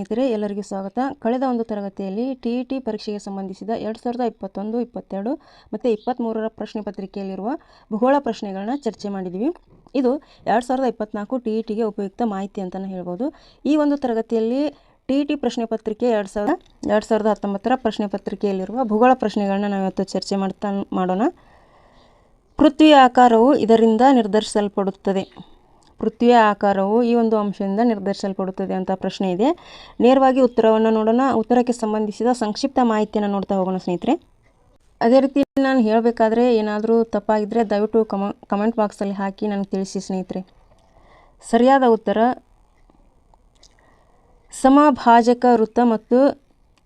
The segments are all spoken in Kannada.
ಸ್ನೇಹಿತರೆ, ಎಲ್ಲರಿಗೂ ಸ್ವಾಗತ. ಕಳೆದ ಒಂದು ತರಗತಿಯಲ್ಲಿ ಟಿ ಇ ಟಿ ಪರೀಕ್ಷೆಗೆ ಸಂಬಂಧಿಸಿದ ಎರಡು ಸಾವಿರದ ಇಪ್ಪತ್ತೊಂದು, ಇಪ್ಪತ್ತೆರಡು ಮತ್ತು ಇಪ್ಪತ್ತ್ಮೂರರ ಪ್ರಶ್ನೆ ಪತ್ರಿಕೆಯಲ್ಲಿರುವ ಭೂಗೋಳ ಪ್ರಶ್ನೆಗಳನ್ನ ಚರ್ಚೆ ಮಾಡಿದ್ವಿ. ಇದು ಎರಡು ಸಾವಿರದ ಇಪ್ಪತ್ತ್ನಾಲ್ಕು ಟಿ ಇ ಟಿಗೆ ಉಪಯುಕ್ತ ಮಾಹಿತಿ ಅಂತಲೇ ಹೇಳ್ಬೋದು. ಈ ಒಂದು ತರಗತಿಯಲ್ಲಿ ಟಿ ಇ ಟಿ ಪ್ರಶ್ನೆ ಪತ್ರಿಕೆ ಎರಡು ಸಾವಿರದ ಎರಡು ಸಾವಿರದ ಹತ್ತೊಂಬತ್ತರ ಪ್ರಶ್ನೆ ಪತ್ರಿಕೆಯಲ್ಲಿರುವ ಭೂಗೋಳ ಪ್ರಶ್ನೆಗಳನ್ನ ನಾವಿವತ್ತು ಚರ್ಚೆ ಮಾಡ್ತಾ, ಮಾಡೋಣ. ಪೃಥ್ವಿ ಆಕಾರವು ಇದರಿಂದ ನಿರ್ಧರಿಸಲ್ಪಡುತ್ತದೆ. ಪೃಥ್ವಿಯ ಆಕಾರವು ಈ ಒಂದು ಅಂಶದಿಂದ ನಿರ್ಧರಿಸಲ್ಪಡುತ್ತದೆ ಅಂತ ಪ್ರಶ್ನೆ ಇದೆ. ನೇರವಾಗಿ ಉತ್ತರವನ್ನು ನೋಡೋಣ. ಉತ್ತರಕ್ಕೆ ಸಂಬಂಧಿಸಿದ ಸಂಕ್ಷಿಪ್ತ ಮಾಹಿತಿಯನ್ನು ನೋಡ್ತಾ ಹೋಗೋಣ ಸ್ನೇಹಿತರೆ. ಅದೇ ರೀತಿ ನಾನು ಹೇಳಬೇಕಾದ್ರೆ ಏನಾದರೂ ತಪ್ಪಾಗಿದ್ದರೆ ದಯವಿಟ್ಟು ಕಮ, ಕಮೆಂಟ್ ಬಾಕ್ಸಲ್ಲಿ ಹಾಕಿ ನನಗೆ ತಿಳಿಸಿ ಸ್ನೇಹಿತರೆ. ಸರಿಯಾದ ಉತ್ತರ. ಸಮಭಾಜಕ ವೃತ್ತ ಮತ್ತು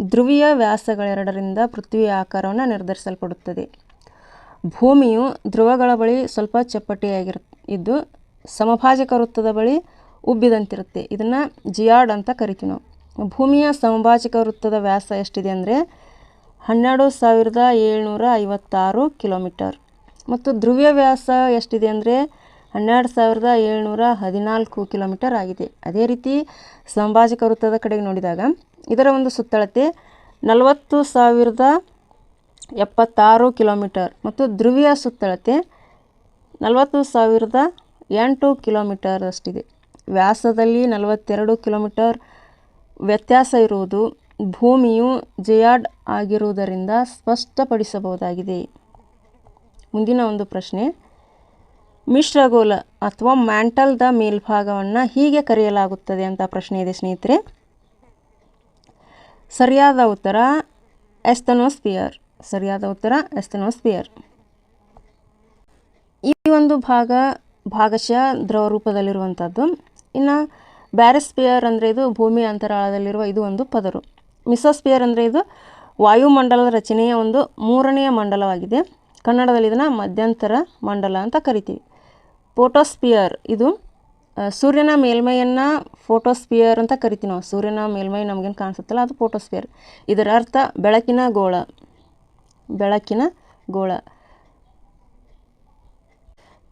ಧ್ರುವೀಯ ವ್ಯಾಸಗಳೆರಡರಿಂದ ಪೃಥ್ವಿಯ ಆಕಾರವನ್ನು ನಿರ್ಧರಿಸಲ್ಪಡುತ್ತದೆ. ಭೂಮಿಯು ಧ್ರುವಗಳ ಬಳಿ ಸ್ವಲ್ಪ ಚಪ್ಪಟೆಯಾಗಿರು, ಇದ್ದು ಸಮಭಾಜಕ ವೃತ್ತದ ಬಳಿ ಉಬ್ಬಿದಂತಿರುತ್ತೆ. ಇದನ್ನು ಜಿಯಾಡ್ ಅಂತ ಕರಿತೀವಿ ನಾವು. ಭೂಮಿಯ ಸಮಭಾಜಕ ವೃತ್ತದ ವ್ಯಾಸ ಎಷ್ಟಿದೆ ಅಂದರೆ ಹನ್ನೆರಡು ಸಾವಿರದ ಏಳ್ನೂರ ಐವತ್ತಾರು ಕಿಲೋಮೀಟರ್. ಮತ್ತು ಧ್ರುವ್ಯ ವ್ಯಾಸ ಎಷ್ಟಿದೆ ಅಂದರೆ ಹನ್ನೆರಡು ಸಾವಿರದ ಏಳ್ನೂರ ಹದಿನಾಲ್ಕು ಕಿಲೋಮೀಟರ್ ಆಗಿದೆ. ಅದೇ ರೀತಿ ಸಮಭಾಜಕ ವೃತ್ತದ ಕಡೆಗೆ ನೋಡಿದಾಗ ಇದರ ಒಂದು ಸುತ್ತಳತೆ ನಲವತ್ತು ಸಾವಿರದ ಎಪ್ಪತ್ತಾರು ಕಿಲೋಮೀಟರ್. ಮತ್ತು ಧ್ರುವೀಯ ಸುತ್ತಳತೆ ನಲವತ್ತು ಸಾವಿರದ ಎಂಟು ಕಿಲೋಮೀಟರ್ ಅಷ್ಟಿದೆ. ವ್ಯಾಸದಲ್ಲಿ ನಲವತ್ತೆರಡು ಕಿಲೋಮೀಟರ್ ವ್ಯತ್ಯಾಸ ಇರುವುದು ಭೂಮಿಯು ಜಯಾಡ್ ಆಗಿರುವುದರಿಂದ ಸ್ಪಷ್ಟಪಡಿಸಬಹುದಾಗಿದೆ. ಮುಂದಿನ ಒಂದು ಪ್ರಶ್ನೆ ಮಿಶ್ರಗೋಲ ಅಥವಾ ಮ್ಯಾಂಟಲ್ದ ಮೇಲ್ಭಾಗವನ್ನು ಹೀಗೆ ಕರೆಯಲಾಗುತ್ತದೆ ಅಂತ ಪ್ರಶ್ನೆ ಇದೆ ಸ್ನೇಹಿತರೆ. ಸರಿಯಾದ ಉತ್ತರ ಎಸ್ತನೋಸ್ಪಿಯರ್ ಸರಿಯಾದ ಉತ್ತರ ಎಸ್ತನೋಸ್ಪಿಯರ್ ಈ ಒಂದು ಭಾಗ ಭಾಗಶಃ ದ್ರವ ರೂಪದಲ್ಲಿರುವಂಥದ್ದು. ಇನ್ನು ಬ್ಯಾರಸ್ಪಿಯರ್ ಅಂದರೆ ಇದು ಭೂಮಿ ಅಂತರಾಳದಲ್ಲಿರುವ ಇದು ಒಂದು ಪದರು. ಮಿಸೋಸ್ಪಿಯರ್ ಅಂದರೆ ಇದು ವಾಯುಮಂಡಲದ ರಚನೆಯ ಒಂದು ಮೂರನೆಯ ಮಂಡಲವಾಗಿದೆ. ಕನ್ನಡದಲ್ಲಿ ಇದನ್ನು ಮಧ್ಯಂತರ ಮಂಡಲ ಅಂತ ಕರಿತೀವಿ. ಫೋಟೋಸ್ಪಿಯರ್ ಇದು ಸೂರ್ಯನ ಮೇಲ್ಮೈಯನ್ನು ಫೋಟೋಸ್ಪಿಯರ್ ಅಂತ ಕರಿತೀವಿ ನಾವು. ಸೂರ್ಯನ ಮೇಲ್ಮೈ ನಮಗೇನು ಕಾಣಿಸುತ್ತಲ್ಲ, ಅದು ಫೋಟೋಸ್ಪಿಯರ್. ಇದರ ಅರ್ಥ ಬೆಳಕಿನ ಗೋಳ. ಬೆಳಕಿನ ಗೋಳ.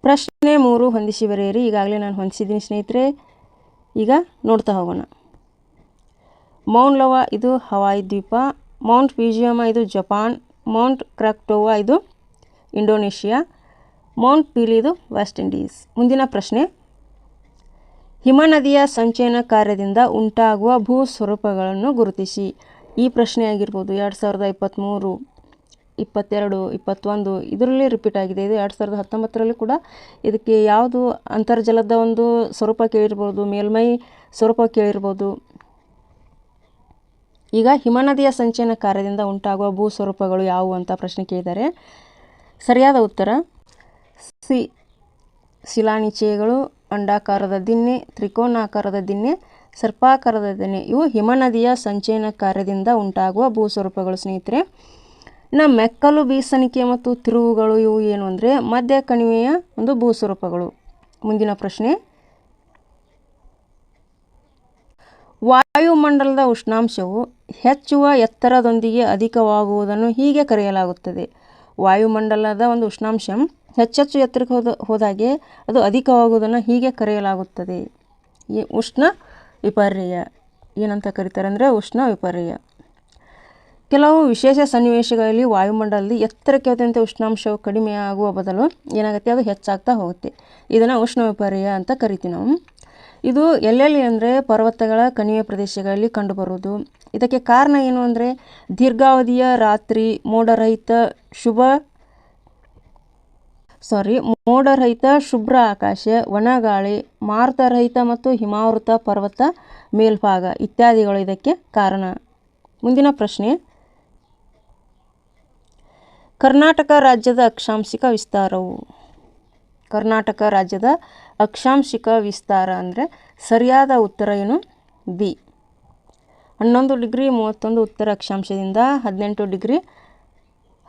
ಪ್ರಶ್ನೆ ಮೂರು ಹೊಂದಿಸಿ ಬರೆಯಿರಿ ಈಗಾಗಲೇ ನಾನು ಹೊಂದಿಸಿದ್ದೀನಿ ಸ್ನೇಹಿತರೆ. ಈಗ ನೋಡ್ತಾ ಹೋಗೋಣ. ಮೌಂಟ್ ಲವ, ಇದು ಹವಾಯಿ ದ್ವೀಪ. ಮೌಂಟ್ ಫ್ಯೂಜಿಯಮ, ಇದು ಜಪಾನ್. ಮೌಂಟ್ ಕ್ರಾಕ್ಟೋವಾ, ಇದು ಇಂಡೋನೇಷಿಯಾ. ಮೌಂಟ್ ಪೀಲಿ, ಇದು ವೆಸ್ಟ್ ಇಂಡೀಸ್. ಮುಂದಿನ ಪ್ರಶ್ನೆ. ಹಿಮನದಿಯ ಸಂಚಯನ ಕಾರ್ಯದಿಂದ ಉಂಟಾಗುವ ಭೂ ಸ್ವರೂಪಗಳನ್ನು ಗುರುತಿಸಿ. ಈ ಪ್ರಶ್ನೆ ಆಗಿರ್ಬೋದು, ಎರಡು ಸಾವಿರದ ಇಪ್ಪತ್ತ್ಮೂರು ಇಪ್ಪತ್ತೆರಡು, ಇಪ್ಪತ್ತೊಂದು, ಇದರಲ್ಲಿ ರಿಪೀಟ್ ಆಗಿದೆ. ಇದು ಎರಡು ಸಾವಿರದ ಹತ್ತೊಂಬತ್ತರಲ್ಲಿ ಕೂಡ ಇದಕ್ಕೆ ಯಾವುದು ಅಂತರ್ಜಲದ ಒಂದು ಸ್ವರೂಪ ಕೇಳಿರ್ಬೋದು, ಮೇಲ್ಮೈ ಸ್ವರೂಪ ಕೇಳಿರ್ಬೋದು. ಈಗ ಹಿಮನದಿಯ ಸಂಚಯನ ಕಾರ್ಯದಿಂದ ಉಂಟಾಗುವ ಭೂ ಸ್ವರೂಪಗಳು ಯಾವುವು ಅಂತ ಪ್ರಶ್ನೆ ಕೇಳಿದ್ದಾರೆ ಸರಿಯಾದ ಉತ್ತರ, ಸಿ, ಶಿಲಾನಿಚಯಗಳು, ಅಂಡಾಕಾರದ ದಿನ್ನೆ ತ್ರಿಕೋನಾಕಾರದ ದಿನ್ನೆ ಸರ್ಪಾಕಾರದ ದಿನ್ನೆ ಇವು ಹಿಮನದಿಯ ಸಂಚಯನ ಕಾರ್ಯದಿಂದ ಉಂಟಾಗುವ ಭೂ ಸ್ವರೂಪಗಳು. ಸ್ನೇಹಿತರೆ ಇನ್ನು ಮೆಕ್ಕಲು ಬೀಸಣಿಕೆ ಮತ್ತು ತಿರುವುಗಳು ಇವು ಏನು ಅಂದರೆ ಮಧ್ಯ ಕಣಿವೆಯ ಒಂದು ಭೂಸ್ವರೂಪಗಳು. ಮುಂದಿನ ಪ್ರಶ್ನೆ. ವಾಯುಮಂಡಲದ ಉಷ್ಣಾಂಶವು ಹೆಚ್ಚುವ ಎತ್ತರದೊಂದಿಗೆ ಅಧಿಕವಾಗುವುದನ್ನು ಹೀಗೆ ಕರೆಯಲಾಗುತ್ತದೆ. ವಾಯುಮಂಡಲದ ಒಂದು ಉಷ್ಣಾಂಶ ಹೆಚ್ಚೆಚ್ಚು ಎತ್ತರಕ್ಕೆ ಹೋದ, ಹೋದಾಗೆ ಅದು ಅಧಿಕವಾಗುವುದನ್ನು ಹೀಗೆ ಕರೆಯಲಾಗುತ್ತದೆ. ಈ ಉಷ್ಣ ವಿಪರ್ಯಯ. ಏನಂತ ಕರೀತಾರೆ ಅಂದರೆ ಉಷ್ಣ ವಿಪರ್ಯಯ. ಕೆಲವು ವಿಶೇಷ ಸನ್ನಿವೇಶಗಳಲ್ಲಿ ವಾಯುಮಂಡಲದಲ್ಲಿ ಎತ್ತರಕ್ಕೆ ಹೋದಂತೆ ಉಷ್ಣಾಂಶವು ಕಡಿಮೆ ಆಗುವ ಬದಲು ಏನಾಗುತ್ತೆ? ಅದು ಹೆಚ್ಚಾಗ್ತಾ ಹೋಗುತ್ತೆ. ಇದನ್ನು ಉಷ್ಣ ವಿಪರ್ಯ ಅಂತ ಕರಿತೀವಿ ನಾವು. ಇದು ಎಲ್ಲೆಲ್ಲಿ ಅಂದರೆ ಪರ್ವತಗಳ ಕಣಿವೆ ಪ್ರದೇಶಗಳಲ್ಲಿ ಕಂಡುಬರುವುದು. ಇದಕ್ಕೆ ಕಾರಣ ಏನು ಅಂದರೆ ದೀರ್ಘಾವಧಿಯ ರಾತ್ರಿ ಮೋಡರಹಿತ ಶುಭ ಸಾರಿ ಮೋಡರಹಿತ ಶುಭ್ರ ಆಕಾಶ ಒಣಗಾಳಿ ಮಾರುತರಹಿತ ಮತ್ತು ಹಿಮಾವೃತ ಪರ್ವತ ಮೇಲ್ಭಾಗ ಇತ್ಯಾದಿಗಳು ಇದಕ್ಕೆ ಕಾರಣ. ಮುಂದಿನ ಪ್ರಶ್ನೆ. ಕರ್ನಾಟಕ ರಾಜ್ಯದ ಅಕ್ಷಾಂಶಿಕ ವಿಸ್ತಾರವು. ಕರ್ನಾಟಕ ರಾಜ್ಯದ ಅಕ್ಷಾಂಶಿಕ ವಿಸ್ತಾರ ಅಂದರೆ ಸರಿಯಾದ ಉತ್ತರ ಏನು? ಬಿ. ಹನ್ನೊಂದು ಡಿಗ್ರಿ ಮೂವತ್ತೊಂದು ಉತ್ತರ ಅಕ್ಷಾಂಶದಿಂದ ಹದಿನೆಂಟು ಡಿಗ್ರಿ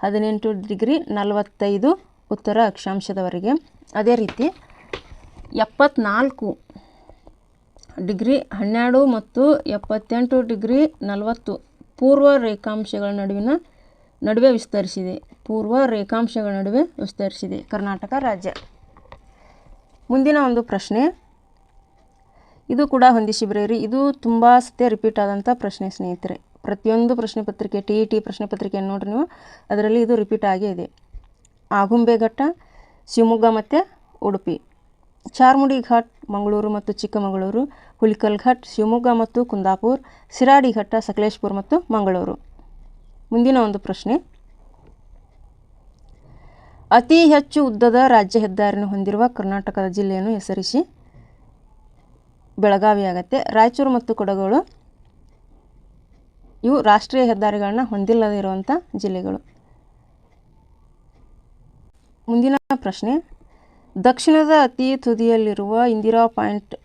ಹದಿನೆಂಟು ಡಿಗ್ರಿ ನಲವತ್ತೈದು ಉತ್ತರ ಅಕ್ಷಾಂಶದವರೆಗೆ. ಅದೇ ರೀತಿ ಎಪ್ಪತ್ನಾಲ್ಕು ಡಿಗ್ರಿ ಹನ್ನೆರಡು ಮತ್ತು ಎಪ್ಪತ್ತೆಂಟು ಡಿಗ್ರಿ ನಲವತ್ತು ಪೂರ್ವ ರೇಖಾಂಶಗಳ ನಡುವಿನ ನಡುವೆ ವಿಸ್ತರಿಸಿದೆ. ಪೂರ್ವ ರೇಖಾಂಶಗಳ ನಡುವೆ ವಿಸ್ತರಿಸಿದೆ. ಕರ್ನಾಟಕ ರಾಜ್ಯ. ಮುಂದಿನ ಒಂದು ಪ್ರಶ್ನೆ. ಇದು ಕೂಡ ಹೊಂದಿಸಿ ಬರೆಯಿರಿ. ಇದು ತುಂಬ ಸತ್ಯ ರಿಪೀಟ್ ಆದಂಥ ಪ್ರಶ್ನೆ, ಸ್ನೇಹಿತರೆ. ಪ್ರತಿಯೊಂದು ಪ್ರಶ್ನೆ ಪತ್ರಿಕೆ ಟಿ ಟಿ ಪ್ರಶ್ನೆ ಪತ್ರಿಕೆಯನ್ನು ನೋಡ್ರಿ ನೀವು. ಅದರಲ್ಲಿ ಇದು ರಿಪೀಟ್ ಆಗೇ ಇದೆ. ಆಗುಂಬೆ ಘಟ್ಟ, ಶಿವಮೊಗ್ಗ ಮತ್ತು ಉಡುಪಿ. ಚಾರ್ಮುಡಿ ಘಾಟ್, ಮಂಗಳೂರು ಮತ್ತು ಚಿಕ್ಕಮಗಳೂರು. ಹುಲಿಕಲ್ ಘಾಟ್, ಶಿವಮೊಗ್ಗ ಮತ್ತು ಕುಂದಾಪುರ್. ಸಿರಾಡಿ ಘಟ್ಟ, ಸಕಲೇಶ್ಪುರ್ ಮತ್ತು ಮಂಗಳೂರು. ಮುಂದಿನ ಒಂದು ಪ್ರಶ್ನೆ. ಅತಿ ಹೆಚ್ಚು ಉದ್ದದ ರಾಜ್ಯ ಹೆದ್ದಾರಿಯನ್ನು ಹೊಂದಿರುವ ಕರ್ನಾಟಕದ ಜಿಲ್ಲೆಯನ್ನು ಹೆಸರಿಸಿ ಬೆಳಗಾವಿ ಆಗತ್ತೆ ರಾಯಚೂರು ಮತ್ತು ಕೊಡಗಳು ಇವು ರಾಷ್ಟ್ರೀಯ ಹೆದ್ದಾರಿಗಳನ್ನ ಹೊಂದಿಲ್ಲದೇ ಇರುವಂಥ ಜಿಲ್ಲೆಗಳು. ಮುಂದಿನ ಪ್ರಶ್ನೆ. ದಕ್ಷಿಣದ ಅತಿ ತುದಿಯಲ್ಲಿರುವ ಇಂದಿರಾ ಪಾಯಿಂಟ್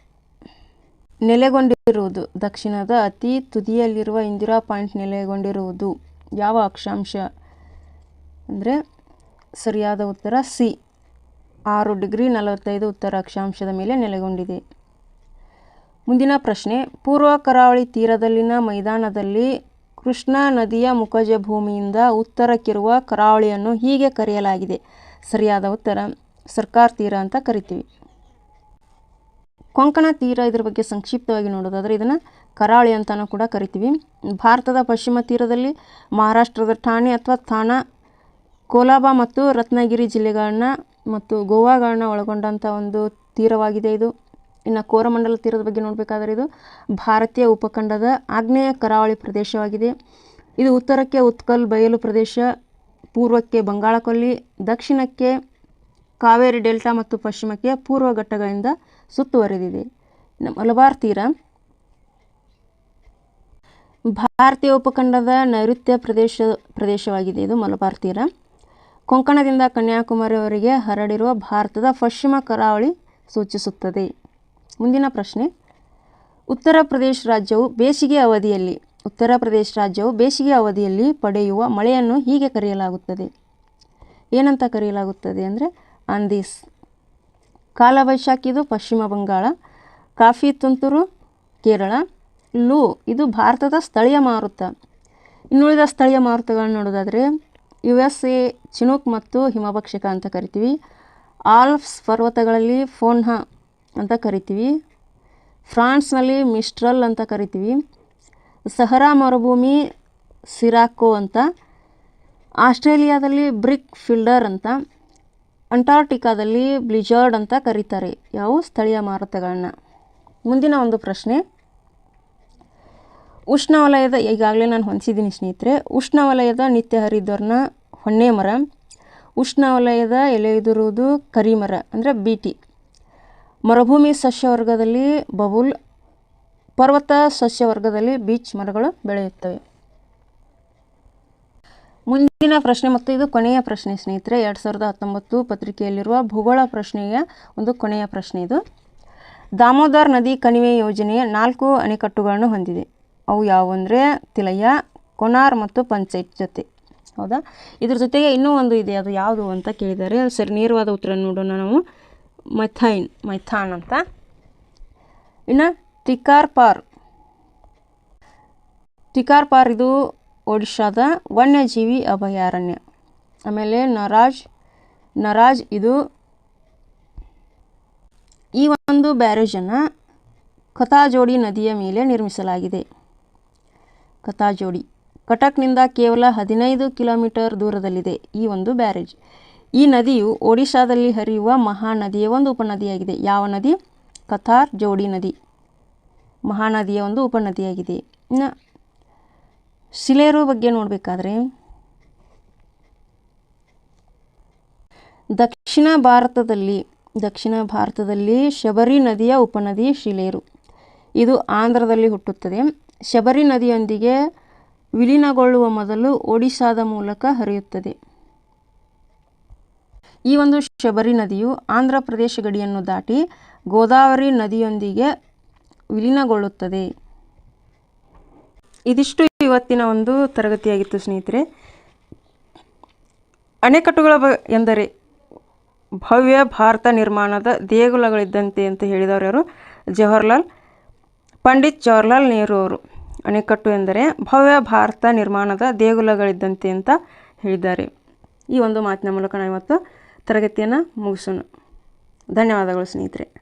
ನೆಲೆಗೊಂಡಿರುವುದು. ದಕ್ಷಿಣದ ಅತಿ ತುದಿಯಲ್ಲಿರುವ ಇಂದಿರಾ ಪಾಯಿಂಟ್ ನೆಲೆಗೊಂಡಿರುವುದು. ಯಾವ ಅಕ್ಷಾಂಶ? ಅಂದರೆ ಸರಿಯಾದ ಉತ್ತರ ಸಿ. ಆರು ಡಿಗ್ರಿ ನಲವತ್ತೈದು ಉತ್ತರ ಅಕ್ಷಾಂಶದ ಮೇಲೆ ನೆಲೆಗೊಂಡಿದೆ. ಮುಂದಿನ ಪ್ರಶ್ನೆ, ಪೂರ್ವ ಕರಾವಳಿ ತೀರದಲ್ಲಿನ ಮೈದಾನದಲ್ಲಿ ಕೃಷ್ಣಾ ನದಿಯ ಮುಖಜ ಭೂಮಿಯಿಂದ ಉತ್ತರಕ್ಕಿರುವ ಕರಾವಳಿಯನ್ನು ಹೀಗೆ ಕರೆಯಲಾಗಿದೆ. ಸರಿಯಾದ ಉತ್ತರ, ಸರ್ಕಾರ ತೀರ ಅಂತ ಕರಿತೀವಿ. ಕೊಂಕಣ ತೀರ ಇದರ ಬಗ್ಗೆ ಸಂಕ್ಷಿಪ್ತವಾಗಿ ನೋಡೋದಾದರೆ ಇದನ್ನು ಕರಾವಳಿ ಅಂತಲೂ ಕೂಡ ಕರಿತೀವಿ. ಭಾರತದ ಪಶ್ಚಿಮ ತೀರದಲ್ಲಿ ಮಹಾರಾಷ್ಟ್ರದ ಠಾಣೆ ಅಥವಾ ಥಾನಾ ಕೋಲಾಬಾ ಮತ್ತು ರತ್ನಗಿರಿ ಜಿಲ್ಲೆಗಳನ್ನ ಮತ್ತು ಗೋವಾಗಳನ್ನ ಒಳಗೊಂಡಂಥ ಒಂದು ತೀರವಾಗಿದೆ ಇದು. ಇನ್ನು ಕೋರಮಂಡಲ ತೀರದ ಬಗ್ಗೆ ನೋಡಬೇಕಾದ್ರೆ ಇದು ಭಾರತೀಯ ಉಪಖಂಡದ ಆಗ್ನೇಯ ಕರಾವಳಿ ಪ್ರದೇಶವಾಗಿದೆ. ಇದು ಉತ್ತರಕ್ಕೆ ಉತ್ಕಲ್ ಬಯಲು ಪ್ರದೇಶ, ಪೂರ್ವಕ್ಕೆ ಬಂಗಾಳಕೊಲ್ಲಿ, ದಕ್ಷಿಣಕ್ಕೆ ಕಾವೇರಿ ಡೆಲ್ಟಾ ಮತ್ತು ಪಶ್ಚಿಮಕ್ಕೆ ಪೂರ್ವ ಘಟ್ಟಗಳಿಂದ ಸುತ್ತುವರೆದಿದೆ. ಮಲಬಾರ್ ತೀರ ಭಾರತೀಯ ಉಪಖಂಡದ ನೈಋತ್ಯ ಪ್ರದೇಶ ಪ್ರದೇಶವಾಗಿದೆ ಇದು ಮಲಬಾರ್ ತೀರ. ಕೊಂಕಣದಿಂದ ಕನ್ಯಾಕುಮಾರಿಯವರೆಗೆ ಹರಡಿರುವ ಭಾರತದ ಪಶ್ಚಿಮ ಕರಾವಳಿ ಸೂಚಿಸುತ್ತದೆ. ಮುಂದಿನ ಪ್ರಶ್ನೆ. ಉತ್ತರ ಪ್ರದೇಶ ರಾಜ್ಯವು ಬೇಸಿಗೆ ಅವಧಿಯಲ್ಲಿ, ಉತ್ತರ ಪ್ರದೇಶ ರಾಜ್ಯವು ಬೇಸಿಗೆ ಅವಧಿಯಲ್ಲಿ ಪಡೆಯುವ ಮಳೆಯನ್ನು ಹೀಗೆ ಕರೆಯಲಾಗುತ್ತದೆ. ಏನಂತ ಕರೆಯಲಾಗುತ್ತದೆ ಅಂದರೆ ಅಂದೀಸ್ ಕಾಲವೈಶಾಖಿದು ಪಶ್ಚಿಮ ಬಂಗಾಳ, ಕಾಫಿ ತುಂತುರು ಕೇರಳ, ಲೂ, ಇದು ಭಾರತದ ಸ್ಥಳೀಯ ಮಾರುತ. ಇನ್ನುಳಿದ ಸ್ಥಳೀಯ ಮಾರುತಗಳನ್ನು ನೋಡೋದಾದರೆ ಯು ಎಸ್ ಎ ಚಿನೂಕ್ ಮತ್ತು ಹಿಮಭಕ್ಷಕ ಅಂತ ಕರಿತೀವಿ. ಆಲ್ಫ್ಸ್ ಪರ್ವತಗಳಲ್ಲಿ ಫೋನ್ಹಾ ಅಂತ ಕರಿತೀವಿ. ಫ್ರಾನ್ಸ್ನಲ್ಲಿ ಮಿಸ್ಟ್ರಲ್ ಅಂತ ಕರಿತೀವಿ. ಸಹರಾ ಮರುಭೂಮಿ ಸಿರಾಕೋ ಅಂತ. ಆಸ್ಟ್ರೇಲಿಯಾದಲ್ಲಿ ಬ್ರಿಕ್ ಫಿಲ್ಡರ್ ಅಂತ. ಅಂಟಾರ್ಟಿಕಾದಲ್ಲಿ ಬ್ಲಿಜರ್ಡ್ ಅಂತ ಕರೀತಾರೆ. ಯಾವ ಸ್ಥಳೀಯ ಮಾರುತಗಳನ್ನ. ಮುಂದಿನ ಒಂದು ಪ್ರಶ್ನೆ. ಉಷ್ಣವಲಯದ, ಈಗಾಗಲೇ ನಾನು ಹೊಂದಿಸಿದ್ದೀನಿ ಸ್ನೇಹಿತರೆ, ಉಷ್ಣವಲಯದ ನಿತ್ಯ ಹರಿದ್ವರ್ಣ ಹೊನ್ನೆ ಮರ, ಉಷ್ಣವಲಯದ ಎಲೆಯುದಿರುವುದು ಕರಿಮರ ಅಂದರೆ ಬಿಟಿ. ಮರುಭೂಮಿ ಸಸ್ಯವರ್ಗದಲ್ಲಿ ಬಬುಲ್, ಪರ್ವತ ಸಸ್ಯವರ್ಗದಲ್ಲಿ ಬೀಚ್ ಮರಗಳು ಬೆಳೆಯುತ್ತವೆ. ಮುಂದಿನ ಪ್ರಶ್ನೆ ಮತ್ತು ಇದು ಕೊನೆಯ ಪ್ರಶ್ನೆ ಸ್ನೇಹಿತರೆ, ಎರಡು ಸಾವಿರದ ಹತ್ತೊಂಬತ್ತು ಪತ್ರಿಕೆಯಲ್ಲಿರುವ ಭೂಗೋಳ ಪ್ರಶ್ನೆಯ ಒಂದು ಕೊನೆಯ ಪ್ರಶ್ನೆ ಇದು. ದಾಮೋದರ್ ನದಿ ಕಣಿವೆ ಯೋಜನೆಯ ನಾಲ್ಕು ಅಣೆಕಟ್ಟುಗಳನ್ನು ಹೊಂದಿದೆ. ಅವು ಯಾವು ಅಂದರೆ ತಿಲಯ್ಯ, ಕೊನಾರ್ ಮತ್ತು ಪಂಚೈಟ್ ಜೊತೆ. ಹೌದಾ? ಇದ್ರ ಜೊತೆಗೆ ಇನ್ನೂ ಒಂದು ಇದೆ, ಅದು ಯಾವುದು ಅಂತ ಕೇಳಿದ್ದಾರೆ ಸರಿ ನೇರವಾದ ಉತ್ತರ ನೋಡೋಣ ನಾವು. ಮೈಥೈನ್, ಮೈಥಾನ್ ಅಂತ. ಇನ್ನು ಟಿಕಾರ್ ಪಾರ್. ಟಿಕಾರ್ ಪಾರ್ ಇದು ಒಡಿಶಾದ ವನ್ಯಜೀವಿ ಅಭಯಾರಣ್ಯ. ಆಮೇಲೆ ನರಾಜ್ ನರಾಜ್ ಇದು ಈ ಒಂದು ಬ್ಯಾರೇಜನ್ನು ಕಥಾಜೋಡಿ ನದಿಯ ಮೇಲೆ ನಿರ್ಮಿಸಲಾಗಿದೆ. ಕಥಾಜೋಡಿ. ಕಟಕ್ನಿಂದ ಕೇವಲ ಹದಿನೈದು ಕಿಲೋಮೀಟರ್ ದೂರದಲ್ಲಿದೆ ಈ ಒಂದು ಬ್ಯಾರೇಜ್. ಈ ನದಿಯು ಒಡಿಶಾದಲ್ಲಿ ಹರಿಯುವ ಮಹಾನದಿಯ ಒಂದು ಉಪನದಿಯಾಗಿದೆ. ಯಾವ ನದಿ? ಕಥಾರ್ ಜೋಡಿ ನದಿ. ಮಹಾನದಿಯ ಒಂದು ಉಪನದಿಯಾಗಿದೆ. ಇನ್ನು ಶಿಲೇರು ಬಗ್ಗೆ ನೋಡಬೇಕಾದ್ರೆ, ದಕ್ಷಿಣ ಭಾರತದಲ್ಲಿ ದಕ್ಷಿಣ ಭಾರತದಲ್ಲಿ ಶಬರಿ ನದಿಯ ಉಪನದಿ ಶಿಲೇರು. ಇದು ಆಂಧ್ರದಲ್ಲಿ ಹುಟ್ಟುತ್ತದೆ. ಶಬರಿ ನದಿಯೊಂದಿಗೆ ವಿಲೀನಗೊಳ್ಳುವ ಮೊದಲು ಒಡಿಶಾದ ಮೂಲಕ ಹರಿಯುತ್ತದೆ. ಈ ಒಂದು ಶಬರಿ ನದಿಯು ಆಂಧ್ರ ಪ್ರದೇಶ ಗಡಿಯನ್ನು ದಾಟಿ ಗೋದಾವರಿ ನದಿಯೊಂದಿಗೆ ವಿಲೀನಗೊಳ್ಳುತ್ತದೆ. ಇದಿಷ್ಟು ಇವತ್ತಿನ ಒಂದು ತರಗತಿಯಾಗಿತ್ತು ಸ್ನೇಹಿತರೆ. ಅಣೆಕಟ್ಟುಗಳ ಬ ಎಂದರೆ ಭವ್ಯ ಭಾರತ ನಿರ್ಮಾಣದ ದೇಗುಲಗಳಿದ್ದಂತೆ ಅಂತ ಹೇಳಿದವರು ಯಾರು? ಜವಾಹರ್ಲಾಲ್ ಪಂಡಿತ್ ಜವಾಹರ್ಲಾಲ್ ನೆಹರು ಅವರು ಅಣೆಕಟ್ಟು ಎಂದರೆ ಭವ್ಯ ಭಾರತ ನಿರ್ಮಾಣದ ದೇಗುಲಗಳಿದ್ದಂತೆ ಅಂತ ಹೇಳಿದ್ದಾರೆ. ಈ ಒಂದು ಮಾತಿನ ಮೂಲಕ ನಾವು ಇವತ್ತು ತರಗತಿಯನ್ನು ಮುಗಿಸೋಣ. ಧನ್ಯವಾದಗಳು ಸ್ನೇಹಿತರೆ.